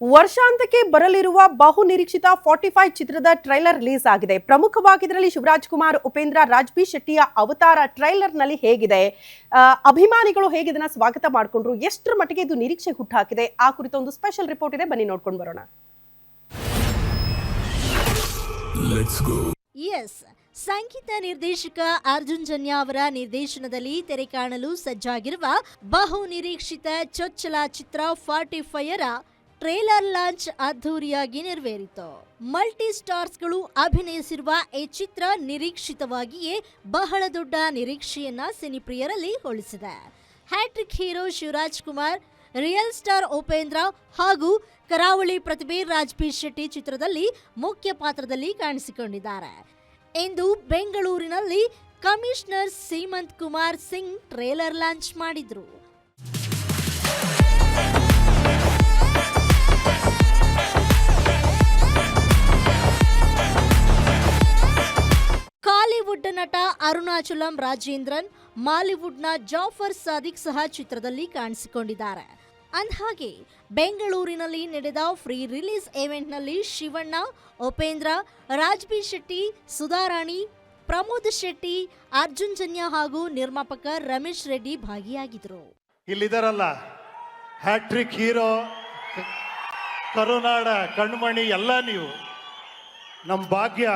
ವರ್ಷಾಂತಕ್ಕೆ ಬರಲಿರುವ ಬಹು ನಿರೀಕ್ಷಿತ ಫಾರ್ಟಿ ಫೈವ್ ಚಿತ್ರದ ಟ್ರೈಲರ್ ರಿಲೀಸ್ ಆಗಿದೆ ಪ್ರಮುಖವಾಗಿ ಇದರಲ್ಲಿ ಶಿವರಾಜ್ ಕುಮಾರ್ ಉಪೇಂದ್ರ ರಾಜ್ಬಿ ಶೆಟ್ಟಿಯ ಅವತಾರ ಟ್ರೈಲರ್ನಲ್ಲಿ ಹೇಗಿದೆ ಅಭಿಮಾನಿಗಳು ಹೇಗೆ ಇದನ್ನ ಸ್ವಾಗತ ಮಾಡಿಕೊಂಡ್ರು? ಎಷ್ಟರ ಮಟ್ಟಿಗೆ ಇದು ನಿರೀಕ್ಷೆ ಹುಟ್ಟಾಕಿದೆ? ಆ ಕುರಿತ ಒಂದು ಸ್ಪೆಷಲ್ ರಿಪೋರ್ಟ್ ಇದೆ. ಬನ್ನಿ ನೋಡ್ಕೊಂಡು ಬರೋಣ. ಎಸ್ ಸಂಗೀತ ನಿರ್ದೇಶಕ ಅರ್ಜುನ್ ಜನ್ಯ ಅವರ ನಿರ್ದೇಶನದಲ್ಲಿ ತೆರೆ ಕಾಣಲು ಸಜ್ಜಾಗಿರುವ ಬಹು ನಿರೀಕ್ಷಿತ ಚೊಚ್ಚಲ ಚಿತ್ರ ಫಾರ್ಟಿ ಫೈಯರ ಟ್ರೇಲರ್ ಲಾಂಚ್ ಅದ್ಧೂರಿಯಾಗಿ ನೆರವೇರಿತು. ಮಲ್ಟಿ ಸ್ಟಾರ್ಸ್ಗಳು ಅಭಿನಯಿಸಿರುವ ಈ ಚಿತ್ರ ನಿರೀಕ್ಷಿತವಾಗಿಯೇ ಬಹಳ ದೊಡ್ಡ ನಿರೀಕ್ಷೆಯನ್ನ ಸಿನಿಪ್ರಿಯರಲ್ಲಿ ಹೋಲಿಸಿದೆ. Hat trick hero Shivaraj Kumar, real star Upendra ಹಾಗೂ ಕರಾವಳಿ ಪ್ರತಿಭೆ ರಾಜ್ಪೀರ್ ಶೆಟ್ಟಿ ಚಿತ್ರದಲ್ಲಿ ಮುಖ್ಯ ಪಾತ್ರದಲ್ಲಿ ಕಾಣಿಸಿಕೊಂಡಿದ್ದಾರೆ. ಎಂದು ಬೆಂಗಳೂರಿನಲ್ಲಿ commissioner Seemanth Kumar Singh trailer launch ಮಾಡಿದ್ರು. ಅರುಣಾಚಲಂ ರಾಜೇಂದ್ರನ್, ಮಾಲಿವುಡ್ನ ಜಾಫರ್ ಸಾದಿಕ್ ಸಹ ಚಿತ್ರದಲ್ಲಿ ಕಾಣಿಸಿಕೊಂಡಿದ್ದಾರೆ. ಅಂದಹಾಗೆ, ಬೆಂಗಳೂರಿನಲ್ಲಿ ನಡೆದ ಫ್ರೀ ರಿಲೀಸ್ ಇವೆಂಟ್ನಲ್ಲಿ ಶಿವಣ್ಣ, ಉಪೇಂದ್ರ, ರಾಜ್ಬಿ ಶೆಟ್ಟಿ, ಸುಧಾರಾಣಿ, ಪ್ರಮೋದ್ ಶೆಟ್ಟಿ, ಅರ್ಜುನ್ ಜನ್ಯ ಹಾಗೂ ನಿರ್ಮಾಪಕ ರಮೇಶ್ ರೆಡ್ಡಿ ಭಾಗಿಯಾಗಿದ್ರು ಇಲ್ಲಿದಾರಲ್ಲ, ಹ್ಯಾಟ್ರಿಕ್ ಹೀರೋ, ಕರುನಾಡ, ಕಣ್ಮಣಿ, ಎಲ್ಲ ನೀವು. ನಮ್ಮ ಭಾಗ್ಯ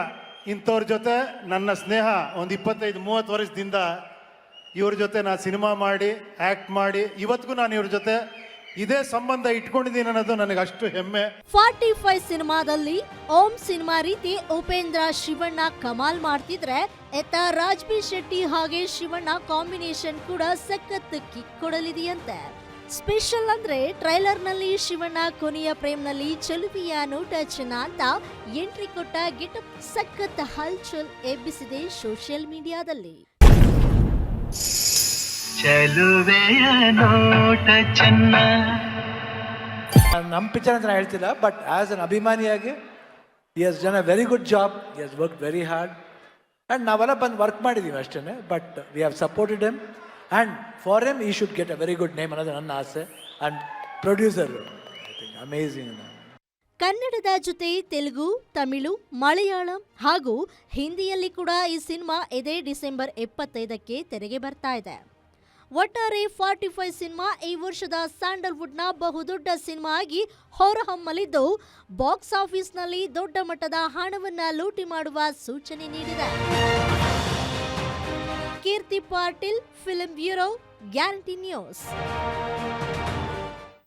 ಇಂಥವ್ರ ಜೊತೆ ನನ್ನ ಸ್ನೇಹ ಒಂದು ಇಪ್ಪತ್ತೈದು, ಮೂವತ್ತು ವರ್ಷದಿಂದ ಇವ್ರ ಜೊತೆ ನಾನು ಸಿನಿಮಾ ಮಾಡಿ ಆ್ಯಕ್ಟ್ ಮಾಡಿ, ಇವತ್ತಿಗೂ ನಾನು ಇವ್ರ ಜೊತೆ ಇದೇ ಸಂಬಂಧ ಇಟ್ಕೊಂಡಿದ್ದೀನಿ ಅನ್ನೋದು ನನಗೆ ಅಷ್ಟು ಹೆಮ್ಮೆ. ಫಾರ್ಟಿ ಫೈವ್ ಸಿನಿಮಾದಲ್ಲಿ ಓಂ ಸಿನಿಮಾ ರೀತಿ ಉಪೇಂದ್ರ, ಶಿವಣ್ಣ ಕಮಾಲ್ ಮಾಡ್ತಿದ್ರೆ ಎತ್ತ ರಾಜ್ಬಿ ಶೆಟ್ಟಿ ಹಾಗೆ ಶಿವಣ್ಣ ಕಾಂಬಿನೇಷನ್ ಕೂಡ ಸಖತ್ ಕಿಕ್ ಕೊಡಲಿದೆಯಂತೆ. ಸ್ಪೆಷಲ್ ಅಂದ್ರೆ ಟ್ರೈಲರ್ನಲ್ಲಿ ಶಿವಣ್ಣ ಕೊನೆಯ ಪ್ರೇಮ್ನಲ್ಲಿ ಚೆಲುವಿಯ ನೋಟ ಚೆನ್ನ ಅಂತ ಎಂಟ್ರಿ ಕೊಟ್ಟ ಗೆಟಪ್ ಸಖತ್ ಹಲ್ಚಲ್ ಎಬ್ಬಿಸಿದೆ ಸೋಷಿಯಲ್ ಮೀಡಿಯಾದಲ್ಲಿ. ಚೆಲುವೆಯ ನೋಟ ಚೆನ್ನ. ನಮ್ಮ ಪಿಕ್ಚರ್ ಅಂತ ಹೇಳ್ತಿಲ್ಲ but as an ಅಭಿಮಾನಿಯಾಗಿ he has done a very good job is has work very hard and ನಾವೆಲ್ಲ ಬಂದು ವರ್ಕ್ ಮಾಡಿದ್ದೀವಿ ಅಷ್ಟೇ but we have supported M and for M he should get a very good name ಅನ್ನೋದು ನನ್ನ ಆಸೆ and producer amazing ಕನ್ನಡದ ಜೊತೆ ತೆಲುಗು, ತಮಿಳು, ಮಲಯಾಳಂ ಹಾಗೂ ಹಿಂದಿಯಲ್ಲಿ ಕೂಡ ಈ ಸಿನಿಮಾ ಇದೇ ಡಿಸೆಂಬರ್ ಎಪ್ಪತ್ತೈದಕ್ಕೆ ತೆರೆಗೆ ಬರ್ತಾ ಇದೆ. ಒಟ್ಟಾರೆ ಫಾರ್ಟಿ ಫೈವ್ ಸಿನಿಮಾ ಈ ವರ್ಷದ ಸ್ಯಾಂಡಲ್ವುಡ್ನ ಬಹುದೊಡ್ಡ ಸಿನಿಮಾ ಆಗಿ ಹೊರಹೊಮ್ಮಲಿದ್ದು, ಬಾಕ್ಸ್ ಆಫೀಸ್ನಲ್ಲಿ ದೊಡ್ಡ ಮಟ್ಟದ ಹಣವನ್ನು ಲೂಟಿ ಮಾಡುವ ಸೂಚನೆ ನೀಡಿದೆ. Keerthi Patil film bureau guarantee news.